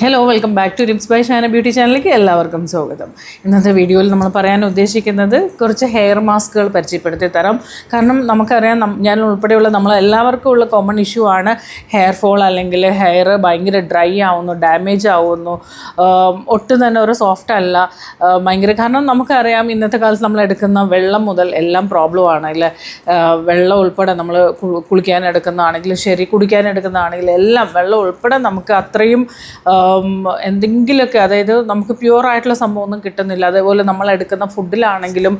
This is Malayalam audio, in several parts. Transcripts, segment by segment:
Hello welcome back to tips by Shana beauty ചാനലിലേക്ക് എല്ലാവർക്കും സ്വാഗതം. ഇന്നത്തെ വീഡിയോയിൽ നമ്മൾ പറയാൻ ഉദ്ദേശിക്കുന്നത് കുറച്ച് ഹെയർ മാസ്കുകൾ പരിചയപ്പെടുത്തി തരാം. കാരണം നമുക്കറിയാം ഞാൻ ഉൾപ്പെടെയുള്ള നമ്മൾ എല്ലാവർക്കും ഉള്ള കോമൺ ഇഷ്യൂ ആണ് ഹെയർ ഫോൾ അല്ലെങ്കിൽ ഹെയർ ഭയങ്കര ഡ്രൈ ആവുന്നു ഡാമേജ് ആവുന്നു. ഒട്ടും തന്നെ ഒരു സോഫ്റ്റ് അല്ല. ഭയങ്കര കാരണം നമുക്കറിയാം ഇന്നത്തെ കാലത്ത് നമ്മൾ എടുക്കുന്ന വെള്ളം മുതൽ എല്ലാം പ്രോബ്ലം ആണ്. അല്ലേ? വെള്ളം ഉൾപ്പെടെ നമ്മൾ കുളിക്കാൻ എടുക്കുന്നതാണെങ്കിലും ശരി കുടിക്കാൻ എടുക്കുന്നതാണെങ്കിലും എല്ലാം വെള്ളം ഉൾപ്പെടെ നമുക്ക് അത്രയും എന്തെങ്കിലുമൊക്കെ അതായത് നമുക്ക് പ്യുവർ ആയിട്ടുള്ള സംഭവം ഒന്നും കിട്ടുന്നില്ല. അതേപോലെ നമ്മൾ എടുക്കുന്ന ഫുഡിലാണെങ്കിലും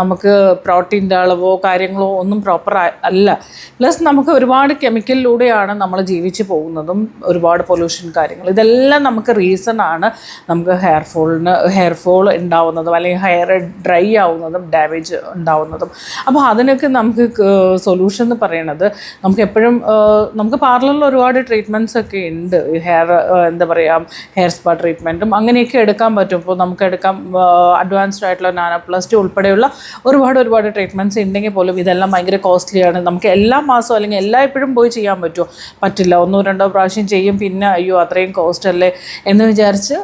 നമുക്ക് പ്രോട്ടീന്റെ അളവോ കാര്യങ്ങളോ ഒന്നും പ്രോപ്പർ അല്ല. പ്ലസ് നമുക്ക് ഒരുപാട് കെമിക്കലിലൂടെയാണ് നമ്മൾ ജീവിച്ച് പോകുന്നതും ഒരുപാട് പൊല്യൂഷൻ കാര്യങ്ങൾ ഇതെല്ലാം നമുക്ക് റീസൺ ആണ് നമുക്ക് ഹെയർ ഫോളിന് ഹെയർ ഫോൾ ഉണ്ടാവുന്നതും അല്ലെങ്കിൽ ഹെയർ ഡ്രൈ ആവുന്നതും ഡാമേജ് ഉണ്ടാവുന്നതും. അപ്പോൾ അതിനൊക്കെ നമുക്ക് സൊല്യൂഷൻ എന്ന് പറയുന്നത് നമുക്ക് എപ്പോഴും നമുക്ക് പാർലറിൽ ഒരുപാട് ട്രീറ്റ്മെന്റ്സ് ഒക്കെ ഉണ്ട്. ഹെയർ എന്താ പറയുക ഹെയർ സ്പാ ട്രീറ്റ്മെന്റും അങ്ങനെയൊക്കെ എടുക്കാൻ പറ്റും. ഇപ്പോൾ നമുക്ക് എടുക്കാം അഡ്വാൻസ്ഡ് ആയിട്ടുള്ള നാനോ പ്ലസ് ടു ഉൾപ്പെടെയുള്ള ഒരുപാട് ഒരുപാട് ട്രീറ്റ്മെന്റ്സ് ഉണ്ടെങ്കിൽ പോലും ഇതെല്ലാം ഭയങ്കര കോസ്റ്റ്ലിയാണ് നമുക്ക് എല്ലാ മാസവും അല്ലെങ്കിൽ എല്ലാ എപ്പോഴും പോയി ചെയ്യാൻ പറ്റുമോ പറ്റില്ല. ഒന്നോ രണ്ടോ പ്രാവശ്യം ചെയ്യും പിന്നെ അയ്യോ അത്രയും കോസ്റ്റ് അല്ലേ എന്ന് വിചാരിച്ച്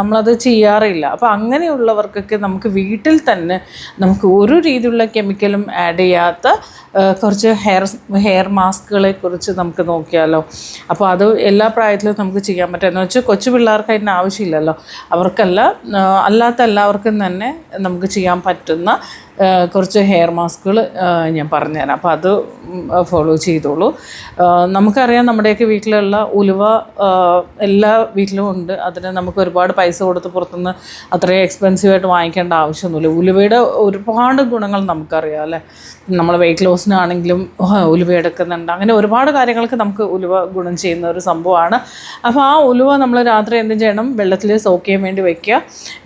നമ്മളത് ചെയ്യാറില്ല. അപ്പോൾ അങ്ങനെയുള്ളവർക്കൊക്കെ നമുക്ക് വീട്ടിൽ തന്നെ നമുക്ക് ഒരു രീതിയിലുള്ള കെമിക്കലും ആഡ് ചെയ്യാത്ത കുറച്ച് ഹെയർ ഹെയർ മാസ്കുകളെ കുറിച്ച് നമുക്ക് നോക്കിയാലോ. അപ്പോൾ അത് എല്ലാ പ്രായത്തിലും നമുക്ക് ചെയ്യാൻ പറ്റും. എന്ന് വെച്ചാൽ കൊച്ചു പിള്ളേർക്ക് അതിന്റെ ആവശ്യമില്ലല്ലോ. അവർക്കല്ല അല്ലാത്ത എല്ലാവർക്കും തന്നെ നമുക്ക് ചെയ്യാൻ പറ്റുന്ന കുറച്ച് ഹെയർ മാസ്കുകൾ ഞാൻ പറഞ്ഞുതരാം. അപ്പോൾ അത് ഫോളോ ചെയ്തോളൂ. നമുക്കറിയാം നമ്മുടെയൊക്കെ വീട്ടിലുള്ള ഉലുവ എല്ലാ വീട്ടിലും ഉണ്ട്. അതിന് നമുക്ക് ഒരുപാട് പൈസ കൊടുത്ത് പുറത്തുനിന്ന് അത്രയും എക്സ്പെൻസീവ് ആയിട്ട് വാങ്ങിക്കേണ്ട ആവശ്യമൊന്നുമില്ല. ഉലുവയുടെ ഒരുപാട് ഗുണങ്ങൾ നമുക്കറിയാം അല്ലേ? നമ്മൾ വെയിറ്റ് ലോസിനാണെങ്കിലും ഉലുവ എടുക്കുന്നുണ്ട്. അങ്ങനെ ഒരുപാട് കാര്യങ്ങൾക്ക് നമുക്ക് ഉലുവ ഗുണം ചെയ്യുന്ന ഒരു സംഭവമാണ്. അപ്പോൾ ആ ഉലുവ നമ്മൾ രാത്രി എന്ത് ചെയ്യണം വെള്ളത്തിൽ സോക്ക് ചെയ്യാൻ വേണ്ടി വയ്ക്കുക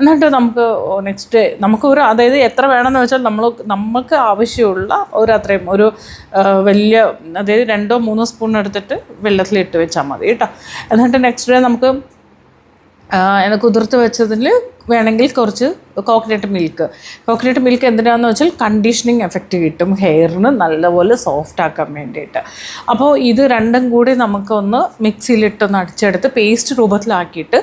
എന്നിട്ട് നമുക്ക് നെക്സ്റ്റ് നമുക്ക് ഒരു അതായത് എത്ര വേണമെന്ന് വെച്ചാൽ നമ്മൾ നമുക്ക് ആവശ്യമുള്ള ഒരു അത്രയും ഒരു വലിയ അതായത് രണ്ടോ മൂന്നോ സ്പൂൺ എടുത്തിട്ട് വെള്ളത്തിൽ ഇട്ട് വെച്ചാൽ മതി കേട്ടോ. എന്നിട്ട് നെക്സ്റ്റ് ഡേ നമുക്ക് എന്നെ കുതിർത്ത് വെച്ചതിൽ വേണമെങ്കിൽ കുറച്ച് കോക്കനട്ട് മിൽക്ക് കോക്കനട്ട് മിൽക്ക് എന്തിനാണെന്ന് വെച്ചാൽ കണ്ടീഷനിങ് എഫക്റ്റ് കിട്ടും ഹെയറിന് നല്ലപോലെ സോഫ്റ്റ് ആക്കാൻ വേണ്ടിയിട്ട്. അപ്പോൾ ഇത് രണ്ടും കൂടി നമുക്കൊന്ന് മിക്സിയിലിട്ടൊന്ന് അടിച്ചെടുത്ത് പേസ്റ്റ് രൂപത്തിലാക്കിയിട്ട്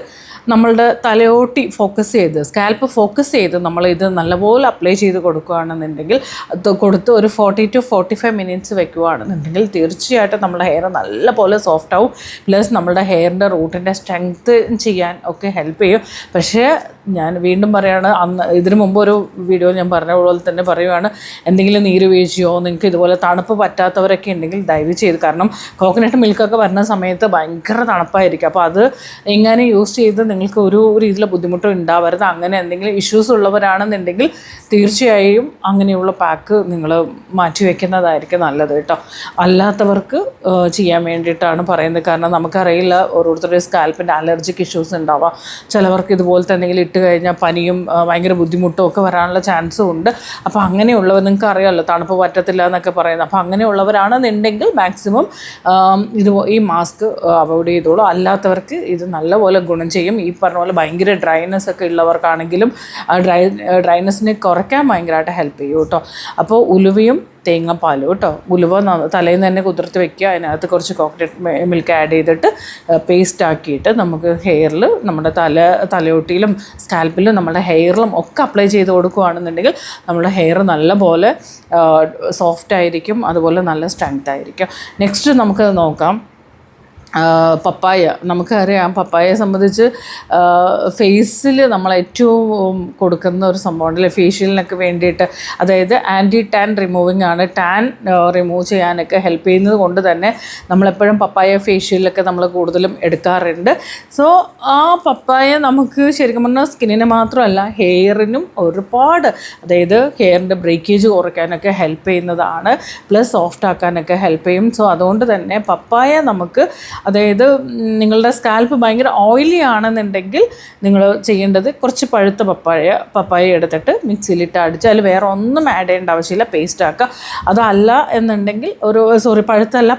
നമ്മളുടെ തലയോട്ടി ഫോക്കസ് ചെയ്ത് സ്കാൽപ്പ് ഫോക്കസ് ചെയ്ത് നമ്മൾ ഇത് നല്ലപോലെ അപ്ലൈ ചെയ്ത് കൊടുക്കുകയാണെന്നുണ്ടെങ്കിൽ അത് കൊടുത്ത് ഒരു forty to forty five minutes വെക്കുകയാണെന്നുണ്ടെങ്കിൽ തീർച്ചയായിട്ടും നമ്മുടെ ഹെയർ നല്ലപോലെ സോഫ്റ്റ് ആവും. പ്ലസ് നമ്മുടെ ഹെയറിന്റെ റൂട്ടിന്റെ സ്ട്രെങ്ത് ചെയ്യാൻ ഒക്കെ ഹെൽപ്പ് ചെയ്യും. പക്ഷേ ഞാൻ വീണ്ടും പറയുകയാണ് അന്ന് ഇതിനു മുമ്പ് ഒരു വീഡിയോ ഞാൻ പറഞ്ഞ പോലെ തന്നെ പറയുവാണ് എന്തെങ്കിലും നീര് വീഴ്ചയോ നിങ്ങൾക്ക് ഇതുപോലെ തണുപ്പ് പറ്റാത്തവരൊക്കെ ഉണ്ടെങ്കിൽ ദയവ് ചെയ്ത് കാരണം കോക്കനട്ട് മിൽക്കൊക്കെ വരുന്ന സമയത്ത് ഭയങ്കര തണുപ്പായിരിക്കും. അപ്പോൾ അത് എങ്ങനെ യൂസ് ചെയ്ത് നിങ്ങൾക്ക് ഒരു രീതിയിലുള്ള ബുദ്ധിമുട്ടും ഉണ്ടാവരുത്. അങ്ങനെ എന്തെങ്കിലും ഇഷ്യൂസ് ഉള്ളവരാണെന്നുണ്ടെങ്കിൽ തീർച്ചയായും അങ്ങനെയുള്ള പാക്ക് നിങ്ങൾ മാറ്റി വയ്ക്കുന്നതായിരിക്കും നല്ലത് കേട്ടോ. അല്ലാത്തവർക്ക് ചെയ്യാൻ വേണ്ടിയിട്ടാണ് പറയുന്നത്. കാരണം നമുക്കറിയില്ല ഓരോരുത്തരുടെയും സ്കാൽപ്പിന്റെ അലർജിക്ക് ഇഷ്യൂസ് ഉണ്ടാവാം. ചിലവർക്ക് ഇതുപോലത്തെ എന്തെങ്കിലും ഇട്ട് കഴിഞ്ഞാൽ പനിയും ഭയങ്കര ബുദ്ധിമുട്ടും ഒക്കെ വരാനുള്ള ചാൻസും ഉണ്ട്. അപ്പോൾ അങ്ങനെയുള്ളവർ നിങ്ങൾക്ക് അറിയാമല്ലോ തണുപ്പ് പറ്റത്തില്ല എന്നൊക്കെ പറയുന്നത്. അപ്പോൾ അങ്ങനെയുള്ളവരാണെന്നുണ്ടെങ്കിൽ മാക്സിമം ഇത് ഈ മാസ്ക് അവോയ്ഡ് ചെയ്തോളൂ. അല്ലാത്തവർക്ക് ഇത് നല്ലപോലെ ഗുണം ചെയ്യും. ഈ പറഞ്ഞ പോലെ ഭയങ്കര ഡ്രൈനെസ് ഒക്കെ ഉള്ളവർക്കാണെങ്കിലും ഡ്രൈ ഡ്രൈനെസ്സിനെ കുറയ്ക്കാൻ ഭയങ്കരമായിട്ട് ഹെൽപ്പ് ചെയ്യും കേട്ടോ. അപ്പോൾ ഉലുവയും തേങ്ങാപ്പാലും കേട്ടോ. ഉലുവ തലേന്ന് തന്നെ കുതിർത്ത് വെക്കുക. അതിനകത്ത് കുറച്ച് കോക്കനട്ട് മിൽക്ക് ആഡ് ചെയ്തിട്ട് പേസ്റ്റ് ആക്കിയിട്ട് നമുക്ക് ഹെയറിൽ നമ്മുടെ തല തലയോട്ടിയിലും സ്കാൽപ്പിലും നമ്മുടെ ഹെയറിലും ഒക്കെ അപ്ലൈ ചെയ്ത് കൊടുക്കുകയാണെന്നുണ്ടെങ്കിൽ നമ്മുടെ ഹെയർ നല്ലപോലെ സോഫ്റ്റ് ആയിരിക്കും. അതുപോലെ നല്ല സ്ട്രെങ്ത് ആയിരിക്കും. നെക്സ്റ്റ് നമുക്ക് നോക്കാം. പപ്പായ. നമുക്കറിയാം പപ്പായയെ സംബന്ധിച്ച് ഫേസിൽ നമ്മൾ ഏറ്റവും കൊടുക്കുന്ന ഒരു സംഭവമുണ്ടല്ലേ ഫേഷ്യലിനൊക്കെ വേണ്ടിയിട്ട്. അതായത് ആന്റി ടാൻ റിമൂവിങ് ആണ്. ടാൻ റിമൂവ് ചെയ്യാനൊക്കെ ഹെൽപ്പ് ചെയ്യുന്നത് കൊണ്ട് തന്നെ നമ്മളെപ്പോഴും പപ്പായ ഫേഷ്യലിലൊക്കെ നമ്മൾ കൂടുതലും എടുക്കാറുണ്ട്. സോ ആ പപ്പായ നമുക്ക് ശരിക്കും പറഞ്ഞാൽ സ്കിന്നിന് മാത്രമല്ല ഹെയറിനും ഒരുപാട് അതായത് ഹെയറിന്റെ ബ്രേക്കേജ് കുറയ്ക്കാനൊക്കെ ഹെൽപ്പ് ചെയ്യുന്നതാണ്. പ്ലസ് സോഫ്റ്റ് ആക്കാനൊക്കെ ഹെൽപ്പ് ചെയ്യും. സോ അതുകൊണ്ട് തന്നെ പപ്പായ നമുക്ക് അതായത് നിങ്ങളുടെ സ്കാൽപ്പ് ഭയങ്കര ഓയിലി ആണെന്നുണ്ടെങ്കിൽ നിങ്ങൾ ചെയ്യേണ്ടത് കുറച്ച് പഴുത്ത പപ്പായ പപ്പായ എടുത്തിട്ട് മിക്സിയിലിട്ട് അടിച്ച് അതിൽ വേറെ ഒന്നും ആഡ് ചെയ്യേണ്ട ആവശ്യമില്ല. പേസ്റ്റ് ആക്കുക. അതല്ല എന്നുണ്ടെങ്കിൽ ഒരു സോറി പഴുത്തല്ല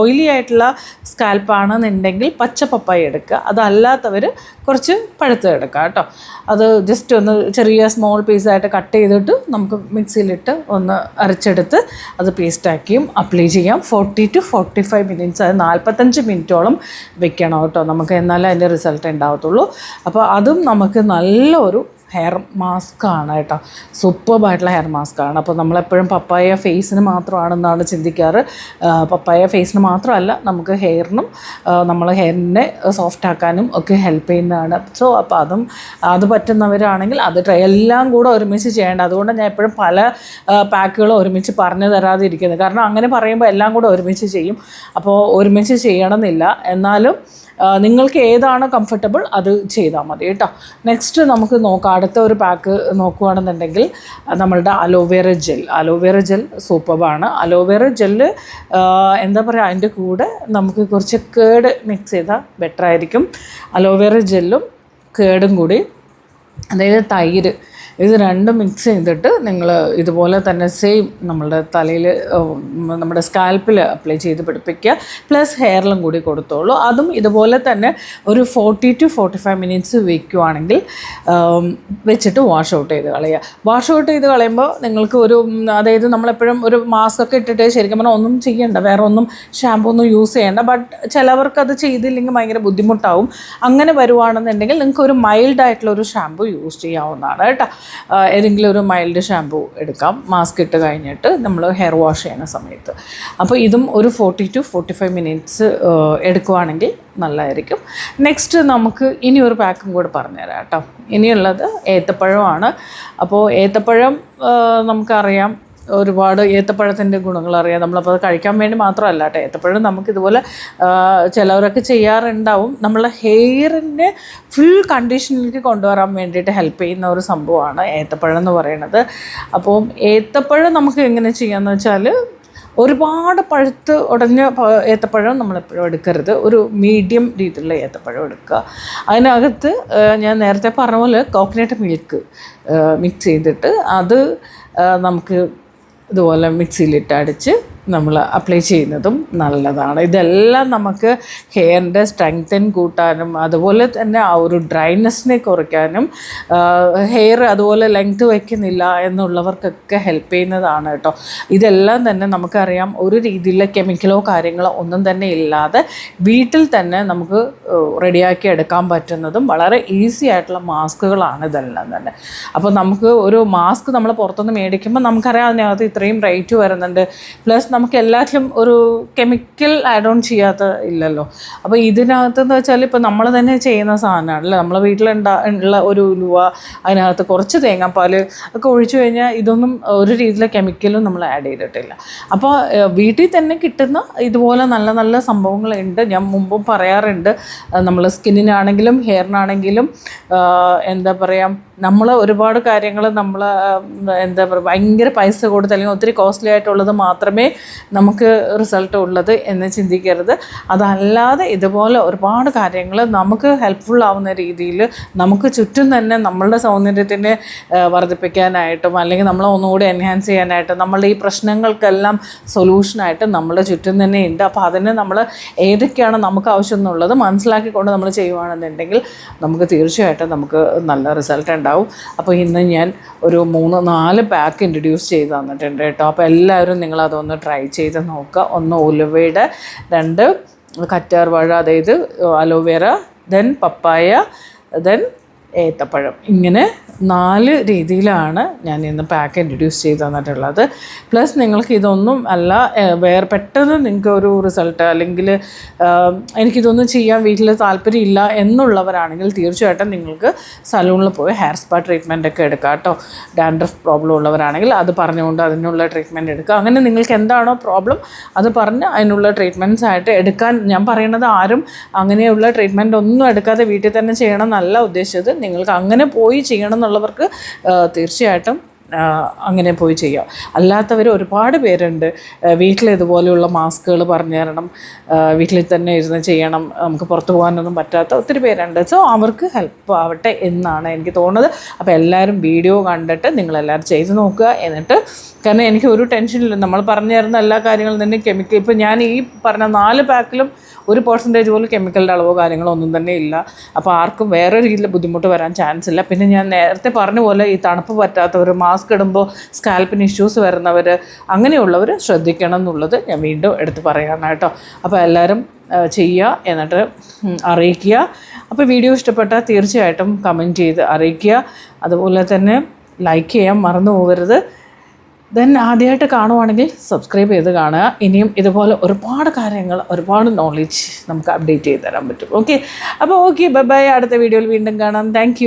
ഓയിലി ആയിട്ടുള്ള സ്കാൽപ്പാണെന്നുണ്ടെങ്കിൽ പച്ച പപ്പായ എടുക്കുക. അതല്ലാത്തവർ കുറച്ച് പഴുത്ത എടുക്കുക കേട്ടോ. അത് ജസ്റ്റ് ഒന്ന് ചെറിയ സ്മോൾ പീസായിട്ട് കട്ട് ചെയ്തിട്ട് നമുക്ക് മിക്സിയിലിട്ട് ഒന്ന് അരച്ചെടുത്ത് അത് പേസ്റ്റാക്കിയും അപ്ലൈ ചെയ്യാം. Forty to forty five minutes അത് നാൽപ്പത്തഞ്ച് മിനിറ്റോളം വെക്കണം കേട്ടോ. നമുക്ക് എന്നാലേ അതിന്റെ റിസൾട്ട് ഉണ്ടാവത്തുള്ളൂ. അപ്പോൾ അതും നമുക്ക് നല്ലൊരു ഹെയർ മാസ്ക് ആണ് കേട്ടോ. സൂപ്പർബായിട്ടുള്ള ഹെയർ മാസ്ക് ആണ്. അപ്പോൾ നമ്മളെപ്പോഴും പപ്പായ ഫേസിന് മാത്രമാണെന്നാണ് ചിന്തിക്കാറ്. പപ്പായ ഫേസിന് മാത്രമല്ല നമുക്ക് ഹെയറിനും നമ്മൾ ഹെയറിനെ സോഫ്റ്റ് ആക്കാനും ഒക്കെ ഹെൽപ്പ് ചെയ്യുന്നതാണ്. സോ അപ്പോൾ അതും അത് പറ്റുന്നവരാണെങ്കിൽ അത് എല്ലാം കൂടെ ഒരുമിച്ച് ചെയ്യേണ്ട. അതുകൊണ്ട് ഞാൻ എപ്പോഴും പല പാക്കുകളും ഒരുമിച്ച് പറഞ്ഞു തരാതെ ഇരിക്കുന്നത് കാരണം അങ്ങനെ പറയുമ്പോൾ എല്ലാം കൂടെ ഒരുമിച്ച് ചെയ്യും. അപ്പോൾ ഒരുമിച്ച് ചെയ്യണമെന്നില്ല. എന്നാലും നിങ്ങൾക്ക് ഏതാണ് കംഫർട്ടബിൾ അത് ചെയ്താൽ മതി കേട്ടോ. നെക്സ്റ്റ് നമുക്ക് നോക്കാം. അടുത്ത ഒരു പാക്ക് നോക്കുകയാണെന്നുണ്ടെങ്കിൽ നമ്മളുടെ aloe vera gel aloe vera gel സൂപ്പറാണ് അലോവേറ ജെല്ല് എന്താ പറയുക അതിന്റെ കൂടെ നമുക്ക് കുറച്ച് കേട് മിക്സ് ചെയ്താൽ ബെറ്റർ ആയിരിക്കും. അലോവേറ ജെല്ലും കേടും കൂടി. അതായത് തൈര്. ഇത് രണ്ടും മിക്സ് ചെയ്തിട്ട് നിങ്ങൾ ഇതുപോലെ തന്നെ സെയിം നമ്മളുടെ തലയിൽ നമ്മുടെ സ്കാൽപ്പിൽ അപ്ലൈ ചെയ്ത് പിടിപ്പിക്കുക. പ്ലസ് ഹെയറിലും കൂടി കൊടുത്തോളൂ. അതും ഇതുപോലെ തന്നെ ഒരു forty to forty five minutes വെക്കുവാണെങ്കിൽ വെച്ചിട്ട് വാഷ് ഔട്ട് ചെയ്ത് കളയുക. വാഷ് ഔട്ട് ചെയ്ത് കളയുമ്പോൾ നിങ്ങൾക്ക് ഒരു അതായത് നമ്മളെപ്പോഴും ഒരു മാസ്ക് ഒക്കെ ഇട്ടിട്ട് ശരിക്കും പറഞ്ഞാൽ ഒന്നും ചെയ്യേണ്ട. വേറെ ഒന്നും ഷാമ്പൂ ഒന്നും യൂസ് ചെയ്യേണ്ട. ബട്ട് ചിലവർക്ക് അത് ചെയ്തില്ലെങ്കിൽ ഭയങ്കര ബുദ്ധിമുട്ടാവും. അങ്ങനെ വരുവാണെന്നുണ്ടെങ്കിൽ നിങ്ങൾക്ക് ഒരു മൈൽഡ് ആയിട്ടുള്ള ഒരു ഷാമ്പൂ യൂസ് ചെയ്യാവുന്നതാണ് കേട്ടോ. ഏതെങ്കിലും ഒരു മൈൽഡ് ഷാമ്പൂ എടുക്കാം. മാസ്ക് ഇട്ട് കഴിഞ്ഞിട്ട് നമ്മൾ ഹെയർ വാഷ് ചെയ്യുന്ന സമയത്ത്. അപ്പോൾ ഇതും ഒരു forty to forty five minutes എടുക്കുവാണെങ്കിൽ നല്ലതായിരിക്കും. നെക്സ്റ്റ് നമുക്ക് ഇനി ഒരു പാക്കും കൂടെ പറഞ്ഞുതരാം കേട്ടോ. ഇനിയുള്ളത് ഏത്തപ്പഴമാണ്. അപ്പോൾ ഏത്തപ്പഴം നമുക്കറിയാം ഒരുപാട് ഏത്തപ്പഴത്തിന്റെ ഗുണങ്ങൾ അറിയാം. നമ്മളപ്പോൾ അത് കഴിക്കാൻ വേണ്ടി മാത്രമല്ല കേട്ടോ. ഏത്തപ്പഴം നമുക്കിതുപോലെ ചിലവരൊക്കെ ചെയ്യാറുണ്ടാവും. നമ്മളെ ഹെയറിന്റെ ഫുൾ കണ്ടീഷനിലേക്ക് കൊണ്ടുവരാൻ വേണ്ടിയിട്ട് ഹെൽപ്പ് ചെയ്യുന്ന ഒരു സംഭവമാണ് ഏത്തപ്പഴം എന്ന് പറയുന്നത്. അപ്പോൾ ഏത്തപ്പഴം നമുക്ക് എങ്ങനെ ചെയ്യാമെന്ന് വെച്ചാൽ ഒരുപാട് പഴുത്ത് ഉടഞ്ഞ ഏത്തപ്പഴം നമ്മളെപ്പോഴും എടുക്കരുത്. ഒരു മീഡിയം രീതിയിലുള്ള ഏത്തപ്പഴം എടുക്കുക. അതിനകത്ത് ഞാൻ നേരത്തെ പറഞ്ഞ പോലെ കോക്കനട്ട് മിൽക്ക് മിക്സ് ചെയ്തിട്ട് അത് ആ, നമുക്ക് ഇതുപോലെ മിക്സിയിലിട്ട് അടിച്ച് നമ്മൾ അപ്ലൈ ചെയ്യുന്നതും നല്ലതാണ്. ഇതെല്ലാം നമുക്ക് ഹെയറിന്റെ സ്ട്രെങ്തൻ കൂട്ടാനും അതുപോലെ തന്നെ ആ ഒരു ഡ്രൈനെസ്സിനെ കുറയ്ക്കാനും ഹെയർ അതുപോലെ ലെങ്ത് വയ്ക്കുന്നില്ല എന്നുള്ളവർക്കൊക്കെ ഹെൽപ്പ് ചെയ്യുന്നതാണ് കേട്ടോ. ഇതെല്ലാം തന്നെ നമുക്കറിയാം ഒരു രീതിയിലുള്ള കെമിക്കലോ കാര്യങ്ങളോ ഒന്നും തന്നെ ഇല്ലാതെ വീട്ടിൽ തന്നെ നമുക്ക് റെഡിയാക്കി എടുക്കാൻ പറ്റുന്നതും വളരെ ഈസി ആയിട്ടുള്ള മാസ്കുകളാണ് ഇതെല്ലാം തന്നെ. അപ്പോൾ നമുക്ക് ഒരു മാസ്ക് നമ്മൾ പുറത്തുനിന്ന് മേടിക്കുമ്പോൾ നമുക്കറിയാം അതിനകത്ത് ഇത്രയും റേറ്റ് വരുന്നുണ്ട്. പ്ലസ് നമുക്ക് എല്ലാത്തിലും ഒരു കെമിക്കൽ ആഡ് ഓൺ ചെയ്യാത്ത ഇല്ലല്ലോ. അപ്പോൾ ഇതിനകത്തെന്ന് വെച്ചാൽ ഇപ്പോൾ നമ്മൾ തന്നെ ചെയ്യുന്ന സാധനമാണല്ലോ? നമ്മളെ വീട്ടിലുണ്ടാ ഉള്ള ഒരു ഉലുവ അതിനകത്ത് കുറച്ച് തേങ്ങാപ്പാൽ ഒക്കെ ഒഴിച്ചു കഴിഞ്ഞാൽ ഇതൊന്നും ഒരു രീതിയിലെ കെമിക്കലും നമ്മൾ ആഡ് ചെയ്തിട്ടില്ല. അപ്പോൾ വീട്ടിൽ തന്നെ കിട്ടുന്ന ഇതുപോലെ നല്ല നല്ല സംഭവങ്ങളുണ്ട്. ഞാൻ മുമ്പും പറയാറുണ്ട്. നമ്മൾ സ്കിന്നിനാണെങ്കിലും ഹെയറിനാണെങ്കിലും എന്താ പറയുക നമ്മൾ ഒരുപാട് കാര്യങ്ങൾ നമ്മൾ എന്താ പറയുക ഭയങ്കര പൈസ കൊടുത്ത് അല്ലെങ്കിൽ ഒത്തിരി കോസ്റ്റ്ലി ആയിട്ടുള്ളത് മാത്രമേ നമുക്ക് റിസൾട്ട് ഉള്ളത് എന്ന് ചിന്തിക്കരുത്. അതല്ലാതെ ഇതുപോലെ ഒരുപാട് കാര്യങ്ങൾ നമുക്ക് ഹെൽപ്ഫുൾ ആവുന്ന രീതിയിൽ നമുക്ക് ചുറ്റും തന്നെ നമ്മളുടെ സൗന്ദര്യത്തിനെ വർദ്ധിപ്പിക്കാനായിട്ടും അല്ലെങ്കിൽ നമ്മളെ ഒന്നുകൂടി എൻഹാൻസ് ചെയ്യാനായിട്ടും നമ്മളുടെ ഈ പ്രശ്നങ്ങൾക്കെല്ലാം സൊല്യൂഷനായിട്ട് നമ്മളുടെ ചുറ്റും തന്നെ ഉണ്ട്. അപ്പോൾ അതിനെ നമ്മൾ ഏതൊക്കെയാണ് നമുക്ക് ആവശ്യം എന്നുള്ളത് മനസ്സിലാക്കിക്കൊണ്ട് നമ്മൾ ചെയ്യുകയാണെന്നുണ്ടെങ്കിൽ നമുക്ക് തീർച്ചയായിട്ടും നമുക്ക് നല്ല റിസൾട്ട് ഉണ്ടാവും. അപ്പോൾ ഇന്ന് ഞാൻ ഒരു മൂന്ന് നാല് പാക്ക് ഇൻട്രൊഡ്യൂസ് ചെയ്ത് തന്നിട്ടുണ്ട് കേട്ടോ. അപ്പോൾ എല്ലാവരും നിങ്ങൾ അതൊന്ന് ട്രൈ ചെയ്ത് നോക്കുക. ഒന്ന് ഉലുവയുടെ രണ്ട് കറ്റാർവാഴ അതായത് അലോവേറ ദെൻ പപ്പായ ദെൻ ഏത്തപ്പഴം. ഇങ്ങനെ നാല് രീതിയിലാണ് ഞാൻ ഇന്ന് പാക്ക് ഇൻട്രൊഡ്യൂസ് ചെയ്ത് തന്നിട്ടുള്ളത്. പ്ലസ് നിങ്ങൾക്ക് ഇതൊന്നും അല്ല വേറെ പെട്ടെന്ന് നിങ്ങൾക്ക് ഒരു റിസൾട്ട് അല്ലെങ്കിൽ എനിക്കിതൊന്നും ചെയ്യാൻ വീട്ടിൽ താല്പര്യമില്ല എന്നുള്ളവരാണെങ്കിൽ തീർച്ചയായിട്ടും നിങ്ങൾക്ക് സലൂണിൽ പോയി ഹെയർ സ്പാ ട്രീറ്റ്മെന്റ് ഒക്കെ എടുക്കാം കേട്ടോ. ഡാൻഡ്രഫ് പ്രോബ്ലം ഉള്ളവരാണെങ്കിൽ അത് പറഞ്ഞുകൊണ്ട് അതിനുള്ള ട്രീറ്റ്മെന്റ് എടുക്കുക അങ്ങനെ നിങ്ങൾക്ക് എന്താണോ പ്രോബ്ലം അത് പറഞ്ഞ് അതിനുള്ള ട്രീറ്റ്മെന്റ്സ് ആയിട്ട് എടുക്കാൻ ഞാൻ പറയുന്നത് ആരും അങ്ങനെയുള്ള ട്രീറ്റ്മെന്റ് ഒന്നും എടുക്കാതെ വീട്ടിൽ തന്നെ ചെയ്യണം എന്നല്ല ഉദ്ദേശിച്ചത്. നിങ്ങൾക്ക് അങ്ങനെ പോയി ചെയ്യണം എന്നുള്ളവർക്ക് തീർച്ചയായിട്ടും അങ്ങനെ പോയി ചെയ്യാം. അല്ലാത്തവർ ഒരുപാട് പേരുണ്ട്. വീട്ടിൽ ഇതുപോലെയുള്ള മാസ്കുകൾ പറഞ്ഞു തരണം. വീട്ടിൽ തന്നെ ഇരുന്ന് ചെയ്യണം. നമുക്ക് പുറത്തു പോകാനൊന്നും പറ്റാത്ത ഒത്തിരി പേരുണ്ട്. സോ അവർക്ക് ഹെൽപ്പ് ആവട്ടെ എന്നാണ് എനിക്ക് തോന്നുന്നത്. അപ്പോൾ എല്ലാവരും വീഡിയോ കണ്ടിട്ട് നിങ്ങളെല്ലാവരും ചെയ്ത് നോക്കുക. എന്നിട്ട് കാരണം എനിക്ക് ഒരു ടെൻഷനില്ല നമ്മൾ പറഞ്ഞു തരുന്ന എല്ലാ കാര്യങ്ങളും തന്നെ കെമിക്കൽ ഇപ്പോൾ ഞാൻ ഈ പറഞ്ഞ നാല് പാക്കിലും ഒരു പെർസെന്റേജ് പോലും കെമിക്കലിന്റെ അളവോ കാര്യങ്ങളോ ഒന്നും തന്നെ ഇല്ല. അപ്പോൾ ആർക്കും വേറെ രീതിയിൽ ബുദ്ധിമുട്ട് വരാൻ ചാൻസ് ഇല്ല. പിന്നെ ഞാൻ നേരത്തെ പറഞ്ഞ പോലെ ഈ തണുപ്പ് പറ്റാത്തവർ മാസ്ക് ഇടുമ്പോൾ സ്കാൽപ്പിന് ഇഷ്യൂസ് വരുന്നവർ അങ്ങനെയുള്ളവർ ശ്രദ്ധിക്കണം എന്നുള്ളത് ഞാൻ വീണ്ടും എടുത്ത് പറയാണ് കേട്ടോ. അപ്പോൾ എല്ലാവരും ചെയ്യുക എന്നിട്ട് അറിയിക്കുക. അപ്പോൾ വീഡിയോ ഇഷ്ടപ്പെട്ടാൽ തീർച്ചയായിട്ടും കമന്റ് ചെയ്ത് അറിയിക്കുക. അതുപോലെ തന്നെ ലൈക്ക് ചെയ്യാൻ മറന്നു പോകരുത്. ദെൻ ആദ്യമായിട്ട് കാണുവാണെങ്കിൽ സബ്സ്ക്രൈബ് ചെയ്ത് കാണുക. ഇനിയും ഇതുപോലെ ഒരുപാട് കാര്യങ്ങൾ ഒരുപാട് നോളജ് നമുക്ക് അപ്ഡേറ്റ് ചെയ്ത് തരാൻ പറ്റും. ഓക്കെ അപ്പോൾ ഓക്കെ ബൈ ബൈ അടുത്ത വീഡിയോയിൽ വീണ്ടും കാണാം. താങ്ക്